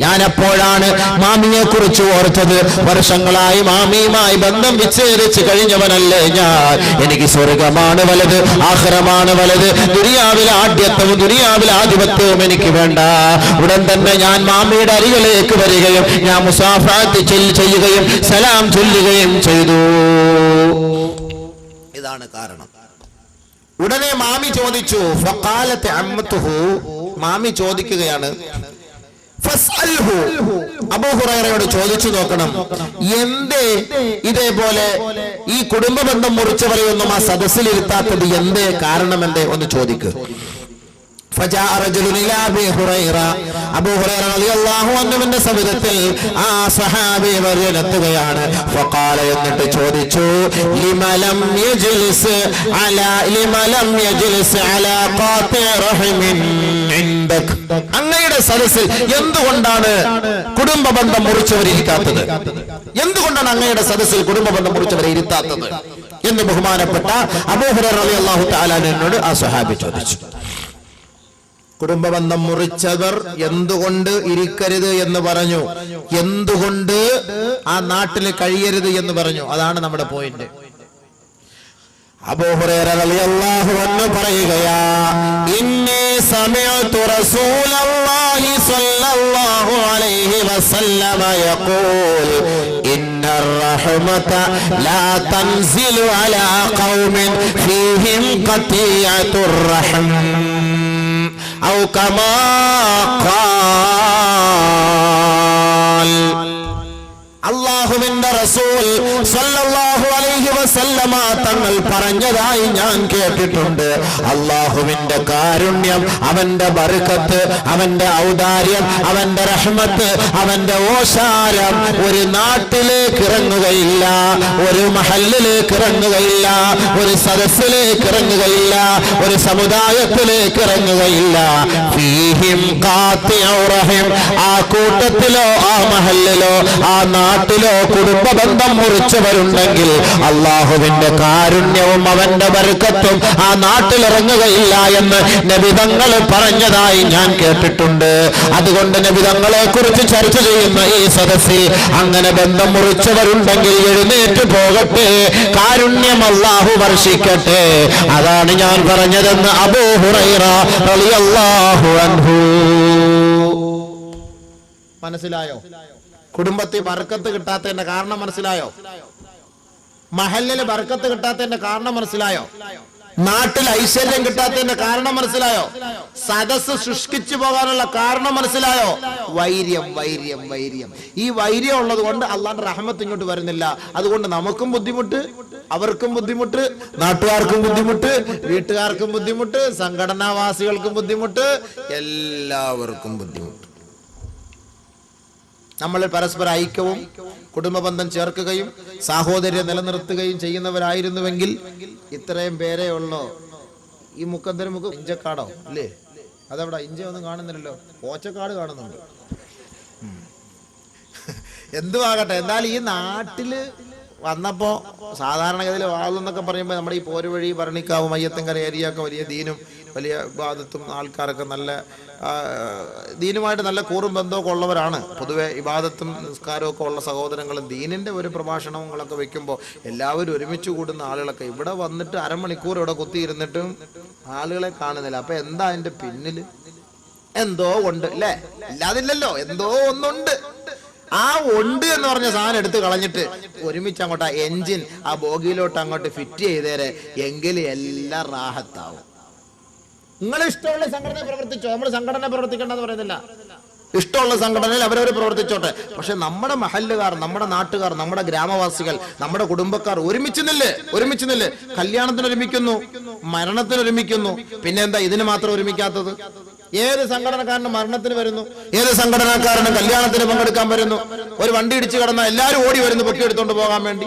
ഞാൻ അപ്പോഴാണ് മാമിയെ കുറിച്ച് ഓർത്തത്? വർഷങ്ങളായി മാമിയുമായി ബന്ധം വിച്ഛേദിച്ച് കഴിഞ്ഞവനല്ലേ ഞാൻ. എനിക്ക് സ്വർഗമാണ് വലുത് ആഹ്റമാണ് വലുത്. ദുരിയാവിലെ ആദ്യത്വവും ദുരിയാവിലെ ആധിപത്യവും എനിക്ക് വേണ്ട. ഉടൻ തന്നെ ഞാൻ മാമിയുടെ അരികിലേക്ക് വരികയും ഞാൻ മുസാഫാത്ത് ചെയ്യുകയും സലാം ചൊല്ലുകയും ചെയ്തു. ഇതാണ് കാരണം. ഉടനെ മാമി ചോദിച്ചു മാമി ചോദിക്കുകയാണ് ഫസ്അൽഹു. അബൂ ചോദിച്ചു നോക്കണം. എന്തേ ഇതേപോലെ ഈ കുടുംബ ബന്ധം മുറിച്ചവരെയൊന്നും ആ സദസ്സിൽ ഇരുത്താത്തത് എന്തേ കാരണം എന്തേ ഒന്ന് ചോദിക്ക്. ആ സഹാബി എന്നിട്ട് ചോദിച്ചു അലാ അലാ അങ്ങയുടെ സദസ്സിൽ എന്തുകൊണ്ടാണ് കുടുംബ ബന്ധം മുറിച്ചവരിരിക്കാത്തത്? എന്തുകൊണ്ടാണ് അങ്ങയുടെ സദസ്സിൽ കുടുംബ ബന്ധം മുറിച്ചവരെ ഇരുത്താത്തത് എന്ന് ബഹുമാനപ്പെട്ട അബൂഹുറ റളിയല്ലാഹു തആല എന്നോട് ആ സ്വഹാബി ചോദിച്ചു. കുടുംബബന്ധം മുറിച്ചവർ എന്തുകൊണ്ട് ഇരിക്കരുത് എന്ന് പറഞ്ഞു എന്തുകൊണ്ട് ആ നാട്ടിൽ കഴിയരുത് എന്ന് പറഞ്ഞു അതാണ് നമ്മുടെ പോയിന്റ് അബൂഹുറേറളിയല്ലാഹു എന്ന് പറയുകയാ ഇന്നി സമയത്തു റസൂലല്ലാഹി സ്വല്ലല്ലാഹു അലൈഹി വസല്ലമ യഖൂൽ ഇന്ന الرحمة لا تنزل على قوم فيهم قطيعة الرحم ഔ കമാ അള്ളാഹുവിന്റെ റസൂൽ സല്ലല്ലാഹു അലൈഹി വസല്ലമ തങ്ങൾ പറഞ്ഞതായി ഞാൻ കേട്ടിട്ടുണ്ട്. അള്ളാഹുവിന്റെ കാരുണ്യം അവന്റെ ബർക്കത്ത് അവന്റെ ഔദാര്യം അവന്റെ റഹ്മത്ത് അവന്റെ ഓശാരം ഒരു നാട്ടിലേക്ക് ഇറങ്ങുകയില്ല ഒരു മഹലിലേക്ക് ഇറങ്ങുകയില്ല ഒരു സദസ്സിലേക്ക് ഇറങ്ങുകയില്ല ഒരു സമുദായത്തിലേക്ക് ഇറങ്ങുകയില്ല. ആ കൂട്ടത്തിലോ ആ മഹലിലോ ആ നാട്ടിലോ കുടുംബ ബന്ധം മുറിച്ചവരുണ്ടെങ്കിൽ അള്ളാഹുവിന്റെ കാരുണ്യവും അവന്റെ ബർക്കത്തും ആ നാട്ടിലിറങ്ങുകയില്ല എന്ന് നബിതങ്ങൾ പറഞ്ഞതായി ഞാൻ കേട്ടിട്ടുണ്ട്. അതുകൊണ്ട് നബിതങ്ങളെ കുറിച്ച് ചർച്ച ചെയ്യുന്ന ഈ സദസ്സിൽ അങ്ങനെ ബന്ധം മുറിച്ചവരുണ്ടെങ്കിൽ എഴുന്നേറ്റ് പോകട്ടെ. കാരുണ്യം അള്ളാഹു വർഷിക്കട്ടെ. അതാണ് ഞാൻ പറഞ്ഞതെന്ന് അബൂ ഹുറൈറ റളിയല്ലാഹു അൻഹു. മനസ്സിലായോ? കുടുംബത്തിൽ ബർക്കത്ത് കിട്ടാത്തതിന്റെ കാരണം മനസ്സിലായോ? മഹല്ലിൽ ബർക്കത്ത് കിട്ടാത്തതിന്റെ കാരണം മനസ്സിലായോ? നാട്ടിൽ ഐശ്വര്യം കിട്ടാത്തതിന്റെ കാരണം മനസ്സിലായോ? സദസ് ശുഷ്കിച്ചു പോകാനുള്ള കാരണം മനസ്സിലായോ? വൈര്യം വൈര്യം വൈര്യം. ഈ വൈര്യം ഉള്ളത് കൊണ്ട് അള്ളാന്റെ റഹമത്ത് ഇങ്ങോട്ട് വരുന്നില്ല. അതുകൊണ്ട് നമുക്കും ബുദ്ധിമുട്ട് അവർക്കും ബുദ്ധിമുട്ട് നാട്ടുകാർക്കും ബുദ്ധിമുട്ട് വീട്ടുകാർക്കും ബുദ്ധിമുട്ട് സംഘടനാവാസികൾക്കും ബുദ്ധിമുട്ട് എല്ലാവർക്കും ബുദ്ധിമുട്ട്. നമ്മൾ പരസ്പര ഐക്യവും കുടുംബബന്ധം ചേർക്കുകയും സാഹോദര്യം നിലനിർത്തുകയും ചെയ്യുന്നവരായിരുന്നുവെങ്കിൽ ഇത്രയും പേരേ ഉള്ളോ. ഈ മുക്കന്തര മുക്ക് ഇഞ്ചക്കാടോ അല്ലേ അതവിടെ ഇഞ്ച ഒന്നും കാണുന്നില്ലല്ലോ. പോച്ചക്കാട് കാണുന്നുണ്ട്. എന്തുവാകട്ടെ എന്നാൽ ഈ നാട്ടിൽ വന്നപ്പോ സാധാരണഗതിയിൽ വാളെന്നൊക്കെ പറയുമ്പോൾ നമ്മുടെ ഈ പോരുവഴി ഭരണിക്കാവ് മയ്യത്തങ്കര ഏരിയ വലിയ ദീനും വലിയ ഇബാദത്തും ആൾക്കാരൊക്കെ നല്ല ദീനുമായിട്ട് നല്ല കൂറും ബന്ധമൊക്കെ ഉള്ളവരാണ്. പൊതുവെ ഇബാദത്തും നിസ്കാരവും ഒക്കെ ഉള്ള സഹോദരങ്ങളും ദീനിന്റെ ഒരു പ്രഭാഷണങ്ങളൊക്കെ വെക്കുമ്പോൾ എല്ലാവരും ഒരുമിച്ച് കൂടുന്ന ആളുകളൊക്കെ ഇവിടെ വന്നിട്ട് അരമണിക്കൂർ ഇവിടെ കുത്തിയിരുന്നിട്ടും ആളുകളെ കാണുന്നില്ല. അപ്പൊ എന്താ അതിന്റെ പിന്നിൽ? എന്തോ ഉണ്ട് അല്ലേ ഇല്ലാതില്ലല്ലോ. എന്തോ ഒന്നുണ്ട്. ആ ഉണ്ട് എന്ന് പറഞ്ഞ സാധനം എടുത്ത് കളഞ്ഞിട്ട് ഒരുമിച്ച് അങ്ങോട്ട് ആ എഞ്ചിൻ ആ ബോഗിയിലോട്ട് അങ്ങോട്ട് ഫിറ്റ് ചെയ്തേരെ എങ്കിൽ എല്ലാം റാഹത്താവും. നിങ്ങൾ ഇഷ്ടമുള്ള സംഘടന പ്രവർത്തിച്ചോ? നമ്മൾ സംഘടന പ്രവർത്തിക്കേണ്ടെന്ന് പറയുന്നില്ല. ഇഷ്ടമുള്ള സംഘടനയിൽ അവരവർ പ്രവർത്തിച്ചോട്ടെ. പക്ഷെ നമ്മുടെ മഹല്ലുകാർ നമ്മുടെ നാട്ടുകാർ നമ്മുടെ ഗ്രാമവാസികൾ നമ്മുടെ കുടുംബക്കാർ ഒരുമിച്ച് നില്ലേ ഒരുമിച്ച് നില്ലേ. കല്യാണത്തിന് ഒരുമിക്കുന്നു മരണത്തിന് ഒരുമിക്കുന്നു പിന്നെന്താ ഇതിന് മാത്രം ഒരുമിക്കാത്തത്? ഏത് സംഘടനക്കാരനും മരണത്തിന് വരുന്നു. ഏത് സംഘടനക്കാരനും കല്യാണത്തിന് പങ്കെടുക്കാൻ വരുന്നു. ഒരു വണ്ടി ഇടിച്ചു കിടന്ന എല്ലാവരും ഓടി വരുന്നു പൊക്കി എടുത്തോണ്ട് പോകാൻ വേണ്ടി.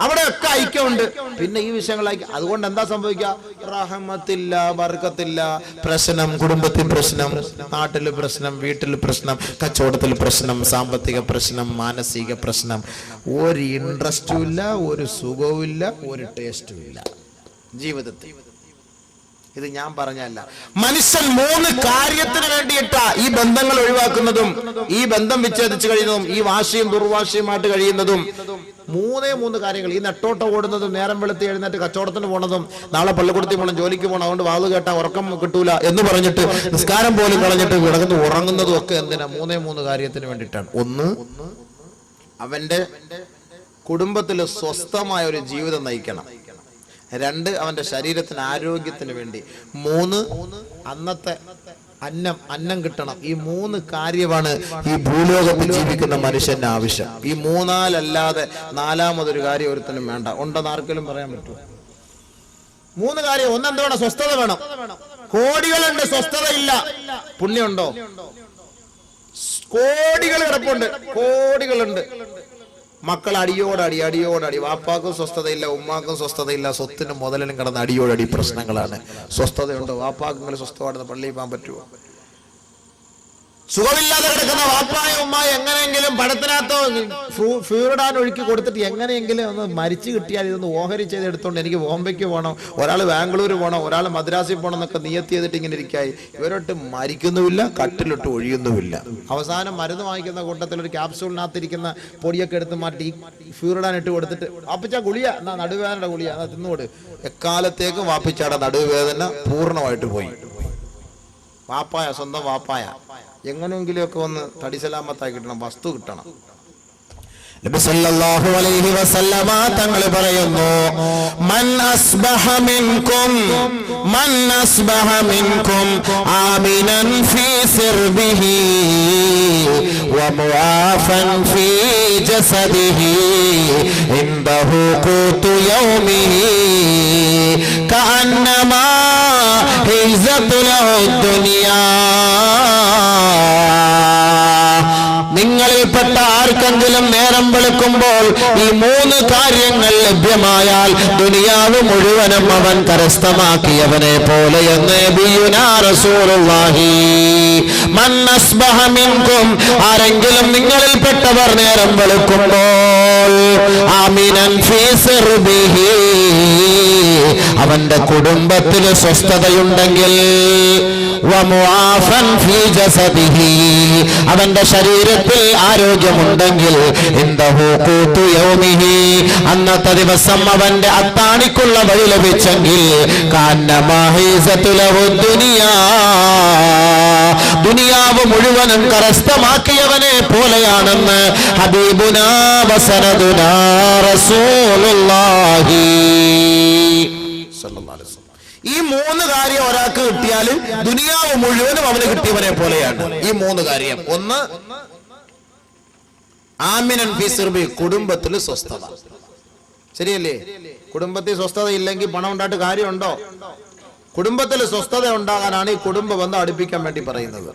അവിടെയൊക്കെ ഐക്യമുണ്ട്. പിന്നെ ഈ വിഷയങ്ങളായി അതുകൊണ്ട് എന്താ സംഭവിക്കുക? റഹമത്തില്ല ബർക്കത്തില്ല പ്രശ്നം കുടുംബത്തിൽ പ്രശ്നം നാട്ടിൽ പ്രശ്നം വീട്ടിൽ പ്രശ്നം കച്ചവടത്തിൽ പ്രശ്നം സാമ്പത്തിക പ്രശ്നം മാനസിക പ്രശ്നം. ഒരു ഇൻട്രസ്റ്റും ഇല്ല ഒരു സുഖവും ഇല്ല ഒരു ടേസ്റ്റും ഇല്ല. ജീവിതത്തിൽ. ഇത് ഞാൻ പറഞ്ഞല്ല മനുഷ്യൻ മൂന്ന് കാര്യത്തിന് വേണ്ടിയിട്ടാ ഈ ബന്ധങ്ങൾ ഒഴിവാക്കുന്നതും ഈ ബന്ധം വിച്ഛേദിച്ചു കഴിയുന്നതും ഈ വാശിയും ദുർവാശിയുമായിട്ട് കഴിയുന്നതും. മൂന്നേ മൂന്ന് കാര്യങ്ങൾ. ഈ നെട്ടോട്ടം ഓടുന്നതും നേരം വെളുത്തി എഴുന്നേറ്റ് കച്ചവടത്തിന് പോണതും നാളെ പള്ളിക്കൂടത്തിൽ പോകണം ജോലിക്ക് പോകണം അതുകൊണ്ട് വാത് കേട്ടാ ഉറക്കം കിട്ടൂല എന്ന് പറഞ്ഞിട്ട് നിസ്കാരം പോലും കളഞ്ഞിട്ട് കിടന്ന് ഉറങ്ങുന്നതും ഒക്കെ എന്തിനാ? മൂന്നേ മൂന്ന് കാര്യത്തിന് വേണ്ടിയിട്ടാണ്. ഒന്ന് അവന്റെ കുടുംബത്തിൽ സ്വസ്ഥമായ ഒരു ജീവിതം നയിക്കണം. രണ്ട് അവന്റെ ശരീരത്തിന് ആരോഗ്യത്തിന് വേണ്ടി. മൂന്ന് അന്നത്തെ അന്നം അന്നം കിട്ടണം. ഈ മൂന്ന് കാര്യമാണ് ഈ ഭൂലോകത്തിൽ ജീവിക്കുന്ന മനുഷ്യന്റെ ആവശ്യം. ഈ മൂന്നാലല്ലാതെ നാലാമതൊരു കാര്യം ഒരുത്തനും വേണ്ട. ഉണ്ടെന്ന് ആർക്കെങ്കിലും പറയാൻ പറ്റുമോ? മൂന്ന് കാര്യം. ഒന്ന് എന്ത് വേണം സ്വസ്ഥത വേണം. കോടികളുണ്ട് സ്വസ്ഥത ഇല്ല പുണ്യമുണ്ടോ? കോടികൾ കിടപ്പുണ്ട്. കോടികളുണ്ട്. മക്കൾ അടിയോടടി അടിയോടടി വാപ്പാക്കും സ്വസ്ഥതയില്ല ഉമ്മാക്കും സ്വസ്ഥതയില്ല. സ്വത്തിനും മുതലിനും കിടന്ന് അടിയോടടി പ്രശ്നങ്ങളാണ്. സ്വസ്ഥതയുണ്ടോ? വാപ്പാക്കും സ്വസ്ഥമാണെന്ന് പള്ളിയിൽ പോകാൻ പറ്റുമോ? സുഖമില്ലാതെ കിടക്കുന്ന വാപ്പായ ഉമ്മ എങ്ങനെയെങ്കിലും പടത്തിനകത്തോ ഫ്യൂറിടാൻ ഒഴുക്കി കൊടുത്തിട്ട് എങ്ങനെയെങ്കിലും ഒന്ന് മരിച്ചു കിട്ടിയാൽ ഇതൊന്ന് ഓഹരി ചെയ്ത് എടുത്തോണ്ട് എനിക്ക് ബോംബെക്ക് പോകണം ഒരാൾ ബാംഗ്ലൂർ പോകണം ഒരാൾ മദ്രാസിൽ പോകണം എന്നൊക്കെ നിയത്തി ചെയ്തിട്ട് ഇങ്ങനെ ഇരിക്കായി. ഇവരൊട്ട് മരിക്കുന്നുമില്ല കട്ടിലിട്ട് ഒഴിയുന്നുമില്ല അവസാനം മരുന്ന് വാങ്ങിക്കുന്ന കൂട്ടത്തിൽ ഒരു ക്യാപ്സൂളിനകത്തിരിക്കുന്ന പൊടിയൊക്കെ എടുത്ത് മാറ്റി ഫ്യൂറിടാൻ ഇട്ട് കൊടുത്തിട്ട് വാപ്പിച്ച ഗുളിയ എന്നാ നടുവേദനയുടെ ഗുളിയ എന്നാ തിന്നുകൊട് എക്കാലത്തേക്കും വാപ്പിച്ചാടെ നടുവേദന പൂർണമായിട്ട് പോയി. വാപ്പായ സ്വന്തം വാപ്പായ. എങ്ങനെയെങ്കിലുമൊക്കെ ഒന്ന് തടിസലാമത്തായി കിട്ടണം വസ്തു കിട്ടണം നബി സല്ലല്ലാഹു അലൈഹി വസല്ലമ തങ്ങൾ പറയുന്നു മൻ അസ്ബഹ മിൻകും മൻ അസ്ബഹ മിൻകും ആമിനൻ ഫീ സിർബിഹി വമുആഫൻ ഫീ ജസദിഹി ഇൻദഹു ഖൂതു യൗമിഹി കഅന്നമാ ഹിസത്തു ലഹു ദുനിയാ നിങ്ങളിൽപ്പെട്ട ആർക്കെങ്കിലും നേരം വെളുക്കുമ്പോൾ ഈ മൂന്ന് കാര്യങ്ങൾ ലഭ്യമായാൽ ദുനിയാവ് മുഴുവനും അവൻ കരസ്ഥമാക്കിയവനെ പോലെ എന്ന് ആരെങ്കിലും നിങ്ങളിൽപ്പെട്ടവർ നേരം വെളുക്കുമ്പോൾ അവന്റെ കുടുംബത്തിൽ സ്വസ്ഥതയുണ്ടെങ്കിൽ അവന്റെ ശരീരത്തിൽ ആരോഗ്യമുണ്ടെങ്കിൽ അന്നത്തെ ദിവസം അവന്റെ അത്താണിക്കുള്ള വഴി ലഭിച്ചെങ്കിൽ ദുനിയാവ് മുഴുവനും കരസ്ഥമാക്കിയവനെ പോലെയാണെന്ന് ഹബീബുനാ വസനദുനാ റസൂലുള്ളാഹി. സല്ലല്ലാഹു അലൈഹി വസല്ലം. ഈ മൂന്ന് കാര്യം ഒരാൾക്ക് കിട്ടിയാൽ ദുനിയാവ് മുഴുവനും അവന് കിട്ടിയവനെ പോലെയാണ്. ഈ മൂന്ന് കാര്യം. ഒന്ന് ആമിനൻ ഫി കുടുംബത്തിൽ സ്വസ്ഥത. ശരിയല്ലേ? കുടുംബത്തിൽ സ്വസ്ഥത ഇല്ലെങ്കിൽ പണം ഉണ്ടായിട്ട് കാര്യമുണ്ടോ? കുടുംബത്തിൽ സ്വസ്ഥത ഉണ്ടാകാനാണ് ഈ കുടുംബ ബന്ധം അടുപ്പിക്കാൻ വേണ്ടി പറയുന്നത്.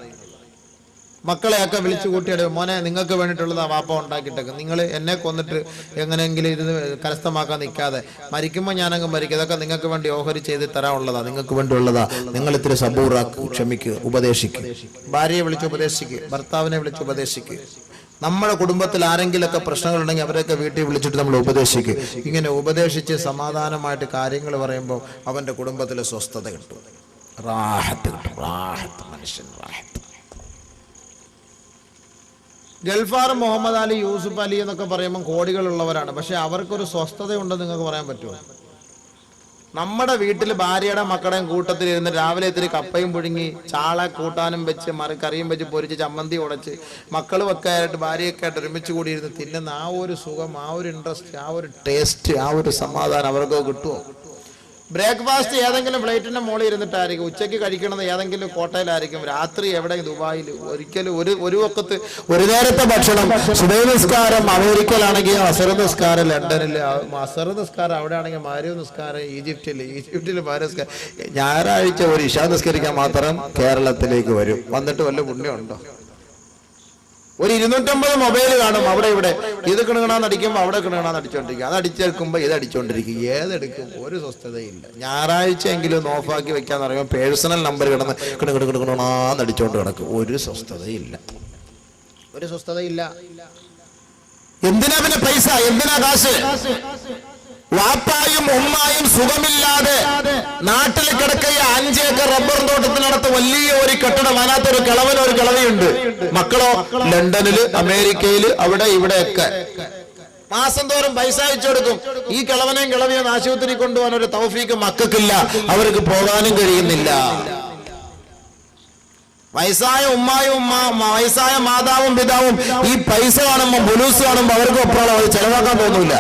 മക്കളെയൊക്കെ വിളിച്ചു കൂട്ടിയിട്ട് മോനെ നിങ്ങൾക്ക് വേണ്ടിയിട്ടുള്ളതാ വാപ്പ ഉണ്ടാക്കിയിട്ടൊക്കെ നിങ്ങൾ എന്നെ കൊന്നിട്ട് എങ്ങനെയെങ്കിലും ഇത് കരസ്ഥമാക്കാൻ നിൽക്കാതെ മരിക്കുമ്പോൾ ഞാനങ്ങ് മരിക്കും. ഇതൊക്കെ നിങ്ങൾക്ക് വേണ്ടി ഓഹരി ചെയ്ത് തരാനുള്ളതാ നിങ്ങൾക്ക് വേണ്ടിയുള്ളതാ. നിങ്ങൾ ഇത്തിരി സബൂറാക്ക് ക്ഷമിക്കുക ഉപദേശിക്കുക ഭാര്യയെ വിളിച്ച് ഉപദേശിക്കുക ഭർത്താവിനെ വിളിച്ച് ഉപദേശിക്കുക നമ്മുടെ കുടുംബത്തിൽ ആരെങ്കിലൊക്കെ പ്രശ്നങ്ങളുണ്ടെങ്കിൽ അവരെയൊക്കെ വീട്ടിൽ വിളിച്ചിട്ട് നമ്മൾ ഉപദേശിക്കും. ഇങ്ങനെ ഉപദേശിച്ച് സമാധാനമായിട്ട് കാര്യങ്ങൾ പറയുമ്പോൾ അവന്റെ കുടുംബത്തിൽ സ്വസ്ഥത കിട്ടും. റാഹത്ത് കിട്ടും. റാഹത്ത് മനുഷ്യൻ റാഹത്ത്. ഗൾഫാർ മുഹമ്മദ് അലി യൂസുഫ് അലി എന്നൊക്കെ പറയുമ്പോൾ കോടികളുള്ളവരാണ്. പക്ഷെ അവർക്കൊരു സ്വസ്ഥതയുണ്ടെന്ന് നിങ്ങൾക്ക് പറയാൻ പറ്റുമോ? നമ്മുടെ വീട്ടിൽ ഭാര്യയുടെ മക്കളുടെയും കൂട്ടത്തിൽ ഇരുന്ന് രാവിലെ ഇത്തിരി കപ്പയും പുഴുങ്ങി ചാള കൂട്ടാനും വെച്ച് മറിക്കറിയും വെച്ച് പൊരിച്ച് ചമ്മന്തി ഉടച്ച് മക്കൾ വെക്കാനായിട്ട് ഭാര്യയൊക്കെ ആയിട്ട് ഒരുമിച്ച് കൂടി ഇരുന്ന് തിന്നുന്ന ആ ഒരു സുഖം ആ ഒരു ഇൻട്രസ്റ്റ് ആ ഒരു ടേസ്റ്റ് ആ ഒരു സമാധാനം അവർക്ക് കിട്ടുമോ ബ്രേക്ക്ഫാസ്റ്റ് ഏതെങ്കിലും ഫ്ലൈറ്റിന്റെ മുകളിൽ ഇരുന്നിട്ടായിരിക്കും. ഉച്ചയ്ക്ക് കഴിക്കണത് ഏതെങ്കിലും കോട്ടയിലായിരിക്കും. രാത്രി എവിടെ? ദുബായിൽ. ഒരിക്കലും ഒരു ഒരു ഒക്കത്ത് ഒരു നേരത്തെ ഭക്ഷണം. സുബൈ നിസ്കാരം അമേരിക്കയിലാണെങ്കിൽ അസർ നിസ്കാരം ലണ്ടനിൽ. അസർ നിസ്കാരം അവിടെ ആണെങ്കിൽ മാരി നിസ്കാരം ഈജിപ്തിൽ. ഈജിപ്തിൽ നിസ്കാരം. ഞായറാഴ്ച ഒരു ഇഷ നിസ്കരിക്കാൻ മാത്രം കേരളത്തിലേക്ക് വരും. വന്നിട്ട് വല്ല പുണ്യമുണ്ടോ ഒരു ഇരുന്നൂറ്റമ്പത് മൊബൈൽ കാണും അവിടെ ഇവിടെ. ഇത് കിണുകണാന്ന് അടിക്കുമ്പോൾ അവിടെ കിണുകണാന്ന് അടിച്ചോണ്ടിരിക്കും. അത് അടിച്ചെടുക്കുമ്പോൾ ഇത് അടിച്ചോണ്ടിരിക്കും. ഏതെടുക്കും? ഒരു സ്വസ്ഥതയില്ല. ഞായറാഴ്ച എങ്കിലും ഓഫാക്കി വെക്കാന്ന് പറയുമ്പോൾ പേഴ്സണൽ നമ്പർ കിടന്ന് കിണു കിണു കിണുകണാന്ന് അടിച്ചോണ്ട് കിടക്കും. ഒരു സ്വസ്ഥതയില്ല. ഒരു സ്വസ്ഥതയില്ല. എന്തിനാ പിന്നെ പൈസ? എന്തിനാ കാശ്? വാപ്പായും ഉമ്മായും സുഖമില്ലാതെ നാട്ടിൽ കിടക്കയ അഞ്ചേക്കർ റബ്ബർ തോട്ടത്തിനടുത്ത് വലിയ ഒരു കെട്ടിടം അതിനകത്ത് ഒരു കിളവൻ ഒരു കിളവിയുണ്ട്. മക്കളോ ലണ്ടനിൽ അമേരിക്കയിൽ അവിടെ ഇവിടെയൊക്കെ. മാസം തോറും പൈസ അയച്ചു കൊടുക്കും. ഈ കിളവനെയും കിളവിയും ആശുപത്രി കൊണ്ടുപോകാൻ ഒരു തൗഫീക്ക് മക്കൾക്കില്ല. അവർക്ക് പോകാനും കഴിയുന്നില്ല. വയസ്സായ ഉമ്മായും വയസ്സായ മാതാവും പിതാവും ഈ പൈസ കാണുമ്പോൾ ബുലൂസ് കാണുമ്പോൾ അവർക്ക് ഒപ്പമുള്ള അവർ ചെലവാക്കാൻ തോന്നില്ല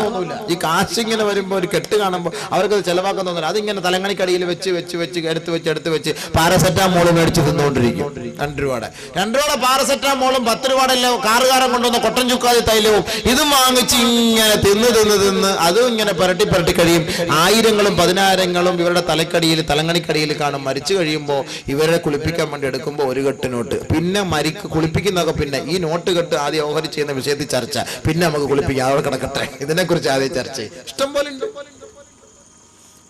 ഈ കാശ് ഇങ്ങനെ വരുമ്പോൾ ഒരു കെട്ട് കാണുമ്പോൾ അവർക്ക് അത് ചെലവാക്കാൻ തോന്നില്ല അതിങ്ങനെ തലങ്ങണിക്കടിയിൽ വെച്ച് വെച്ച് വെച്ച് എടുത്ത് വെച്ച് എടുത്ത് വെച്ച് പാരസെറ്റാമോൾ മേടിച്ച് തിന്നുകൊണ്ടിരിക്കും രണ്ട് രൂപയുടെ. രണ്ട് രൂപയുടെ പാരസെറ്റാമോളും പത്ത് രൂപയുടെ എല്ലാം കാറുകാരൻ കൊണ്ടുവന്ന കൊട്ടൻ ചുക്കാതി തൈലവും ഇതും വാങ്ങിച്ച് ഇങ്ങനെ തിന്ന് തിന്ന് തിന്ന് അതും ഇങ്ങനെ പുരട്ടി പുരട്ടി കഴിയും. ആയിരങ്ങളും പതിനായിരങ്ങളും ഇവരുടെ തലക്കടിയിൽ തലങ്ങണിക്കടിയിൽ കാണും. മരിച്ചു കഴിയുമ്പോൾ ഇവരെ കുളിപ്പിക്കാൻ വേണ്ടി എടുക്കുമ്പോൾ ഒരു കെട്ട് നോട്ട് പിന്നെ മരിക്ക് കുളിപ്പിക്കുന്നതൊക്കെ പിന്നെ ഈ നോട്ട് കെട്ട് ആദ്യം ഓഹരി ചെയ്യുന്ന വിഷയത്തിൽ ചർച്ച. പിന്നെ നമുക്ക് കുളിപ്പിക്കാം. അവിടെ കിടക്കട്ടെ. ഇതിനെക്കുറിച്ച് ആദ്യം ചർച്ച ഇഷ്ടം പോലെ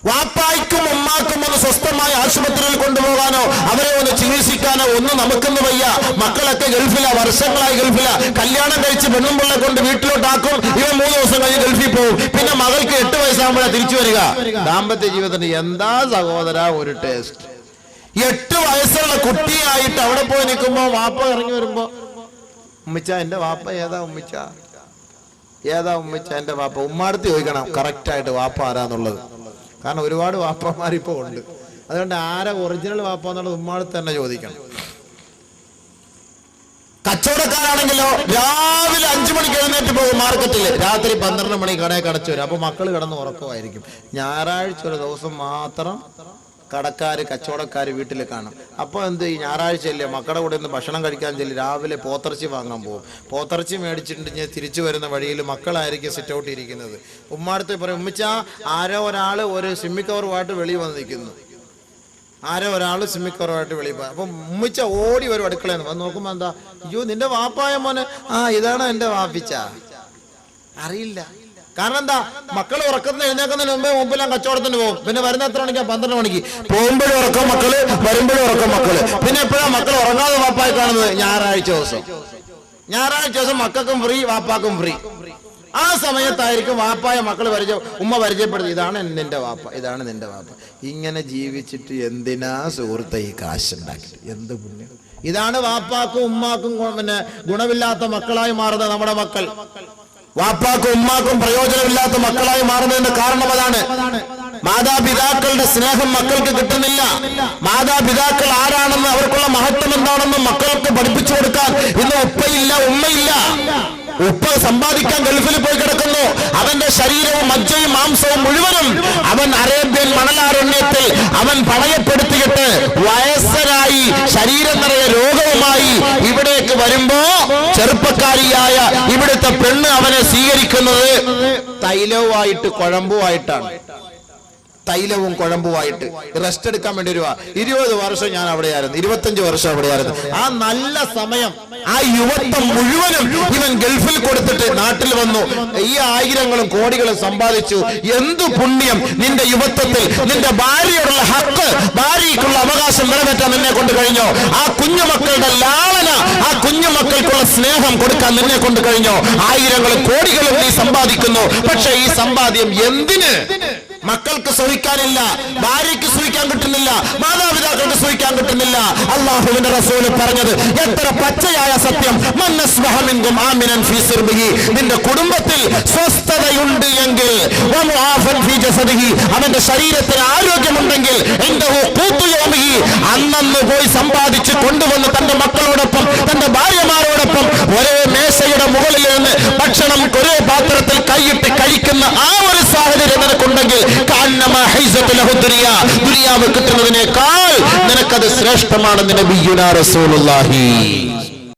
വാപ്പായ്ക്കും ഉമ്മാക്കും ഒന്ന് സ്വസ്ഥമായ ആശുപത്രിയിൽ കൊണ്ടുപോകാനോ അവരെ ഒന്ന് ചികിത്സിക്കാനോ ഒന്നും നമുക്കൊന്ന് വയ്യ. മക്കളൊക്കെ ഗൾഫില വർഷങ്ങളായി ഗൾഫില. കല്യാണം കഴിച്ച് പെണ്ണും പിള്ളെ കൊണ്ട് വീട്ടിലോട്ടാക്കും. ഇവ മൂന്ന് ദിവസം കഴിഞ്ഞ് ഗൾഫിൽ പോകും പിന്നെ മകൾക്ക് എട്ട് വയസ്സാകുമ്പോഴാണ് തിരിച്ചു വരിക. ദാമ്പത്യ ജീവിതത്തിന് എന്താ സഹോദര ഒരു ടേസ്റ്റ് എട്ട് വയസ്സുള്ള കുട്ടിയായിട്ട് അവിടെ പോയി നിൽക്കുമ്പോ വാപ്പ ഇറങ്ങി വരുമ്പോ ഉമ്മിച്ച എന്റെ വാപ്പ ഏതാ ഉമ്മിച്ച? ഏതാ ഉമ്മിച്ച എന്റെ വാപ്പ? ഉമ്മാടുത്ത് ചോദിക്കണം കറക്റ്റ് ആയിട്ട് വാപ്പ ആരാന്നുള്ളത്? കാരണം ഒരുപാട് വാപ്പമാരിപ്പോ ഉണ്ട്. അതുകൊണ്ട് ആരാ ഒറിജിനൽ വാപ്പ എന്നുള്ളത് ഉമ്മാടുത്ത് തന്നെ ചോദിക്കണം. കച്ചവടക്കാരാണെങ്കിലോ രാവിലെ അഞ്ചു മണിക്ക് എഴുന്നേറ്റ് പോകും മാർക്കറ്റിൽ രാത്രി പന്ത്രണ്ട് മണി കടയിൽ കടച്ചു വരും. അപ്പൊ മക്കൾ കിടന്ന് ഉറക്കമായിരിക്കും. ഞായറാഴ്ച ഒരു ദിവസം മാത്രം കടക്കാര് കച്ചവടക്കാർ വീട്ടിൽ കാണും. അപ്പോൾ എന്ത് ഈ ഞായറാഴ്ച അല്ലേ മക്കളുടെ കൂടെ ഒന്ന് ഭക്ഷണം കഴിക്കാൻ ചെല്ലി രാവിലെ പോത്തിറച്ചി വാങ്ങാൻ പോകും പോത്തിറച്ചി മേടിച്ചിട്ടുണ്ടെങ്കിൽ തിരിച്ചു വരുന്ന വഴിയിൽ മക്കളായിരിക്കും സിറ്റ് ഔട്ട് ഇരിക്കുന്നത്. ഉമ്മാടത്തെ പറയും ഉമ്മിച്ച ആരോ ഒരാൾ ഒരു സിമ്മി കവറുമായിട്ട് വെളിയിൽ വന്ന് നിൽക്കുന്നു. ആരോ ഒരാൾ സിമ്മിക്കവറുമായിട്ട് വെളിയിൽ പോയി അപ്പം ഉമ്മിച്ച ഓടി വരും അടുക്കളയിൽ നിന്ന് വന്ന് നോക്കുമ്പോൾ എന്താ അയ്യോ നിന്റെ വാപ്പായ മോനെ. ആ ഇതാണ് എന്റെ വാപ്പിച്ച? അറിയില്ല. കാരണം എന്താ? മക്കൾ ഉറക്കത്തിന് എഴുന്നേക്കുന്നതിന് മുമ്പേ ഞാൻ കച്ചവടത്തിന് പോകും. പിന്നെ വരുന്ന എത്ര മണിക്കാ? പന്ത്രണ്ട് മണിക്ക്. പോകുമ്പോഴും ഉറക്കം മക്കൾ വരുമ്പോഴും ഉറക്കം മക്കൾ. പിന്നെ എപ്പോഴാ മക്കൾ ഉറങ്ങാതെ വാപ്പായി കാണുന്നത്? ഞായറാഴ്ച ദിവസം. ഞായറാഴ്ച ദിവസം മക്കൾക്കും ഫ്രീ വാപ്പാക്കും ഫ്രീ ആ സമയത്തായിരിക്കും വാപ്പായ മക്കൾ പരിചയം ഉമ്മ പരിചയപ്പെടുന്നത്. ഇതാണ് നിന്റെ വാപ്പ ഇതാണ് നിന്റെ വാപ്പ. ഇങ്ങനെ ജീവിച്ചിട്ട് എന്തിനാ സുഹൃത്തെ ഈ കാശുണ്ടാക്കി എന്ത് പുണ്യം. ഇതാണ് വാപ്പാക്കും ഉമ്മാക്കും പിന്നെ ഗുണമില്ലാത്ത മക്കളായി മാറുന്നത് നമ്മുടെ മക്കൾ. വാപ്പാക്കും ഉമ്മാക്കും പ്രയോജനമില്ലാത്ത മക്കളായി മാറുന്നതിന്റെ കാരണം അതാണ്. മാതാപിതാക്കളുടെ സ്നേഹം മക്കൾക്ക് കിട്ടുന്നില്ല. മാതാപിതാക്കൾ ആരാണെന്ന് അവർക്കുള്ള മഹത്വം എന്താണെന്ന് മക്കൾക്ക് പഠിപ്പിച്ചു കൊടുക്കാൻ ഇന്ന് ഉപ്പയില്ല ഉമ്മയില്ല. ഉപ്പ സമ്പാദിക്കാൻ ഗൾഫിൽ പോയി കിടക്കുന്നു. അവന്റെ ശരീരവും മജ്ജയും മാംസവും മുഴുവനും അവൻ അറേബ്യൻ മണലാരണ്യത്തിൽ അവൻ പണയപ്പെടുത്തിയിട്ട് ചെറുപ്പക്കാരിയായ ഇവിടുത്തെ പെണ്ണ് അവനെ സ്വീകരിക്കുന്നത് തൈലവുമായിട്ട് കുഴമ്പുമായിട്ടാണ്. തൈലവും കുഴമ്പുമായിട്ട് റെസ്റ്റ് എടുക്കാൻ വേണ്ടി വരുവാ. ഇരുപത് വർഷം ഞാൻ അവിടെ ആയിരുന്നു ഇരുപത്തഞ്ച് വർഷം അവിടെ ആയിരുന്നു ആ നല്ല സമയം ആ യുവത്വം മുഴുവനും ഇവൻ ഗൾഫിൽ കൊടുത്തിട്ട് നാട്ടിൽ വന്നു. ഈ ആയിരങ്ങളും കോടികളും സമ്പാദിച്ചു. എന്തു പുണ്യം നിന്റെ യുവത്വത്തിൽ. നിന്റെ ഭാര്യയോടുള്ള ഹക്ക് ഭാര്യയ്ക്കുള്ള അവകാശം നിറവേറ്റാൻ നിന്നെ കൊണ്ട് കഴിഞ്ഞോ? ആ കുഞ്ഞുമക്കളുടെ ലാളന ആ കുഞ്ഞുമക്കൾക്കുള്ള സ്നേഹം കൊടുക്കാൻ നിന്നെ കൊണ്ട് കഴിഞ്ഞോ? ആയിരങ്ങളും കോടികളും നീ സമ്പാദിക്കുന്നു. പക്ഷെ ഈ സമ്പാദ്യം എന്തിന്? മക്കൾക്ക് സഹിക്കാനില്ല ഭാര്യയ്ക്ക് സഹിക്കാൻ കിട്ടുന്നില്ല മാതാപിതാക്കൾക്ക് സഹിക്കാൻ കിട്ടുന്നില്ല അള്ളാഹുവിന്റെ റസൂൽ പറഞ്ഞത് എത്ര പച്ചയായ സത്യം. നിന്റെ കുടുംബത്തിൽ അവന്റെ ശരീരത്തിന് ആരോഗ്യമുണ്ടെങ്കിൽ അന്നന്ന് പോയി സമ്പാദിച്ച് കൊണ്ടുവന്ന് തന്റെ മക്കളോടൊപ്പം തന്റെ ഭാര്യമാരോടൊപ്പം ഒരേ മേശയുടെ മുകളിൽ നിന്ന് ഭക്ഷണം ഒരേ പാത്രത്തിൽ കൈയിട്ട് കഴിക്കുന്ന ആ ഒരു സാഹചര്യം നിനക്കുണ്ടെങ്കിൽ. ദുനിയാവ് കിട്ടുന്നതിനേക്കാൾ നിനക്കത് ശ്രേഷ്ഠമാണെന്ന് നബിയുനാ റസൂലുള്ളാഹി.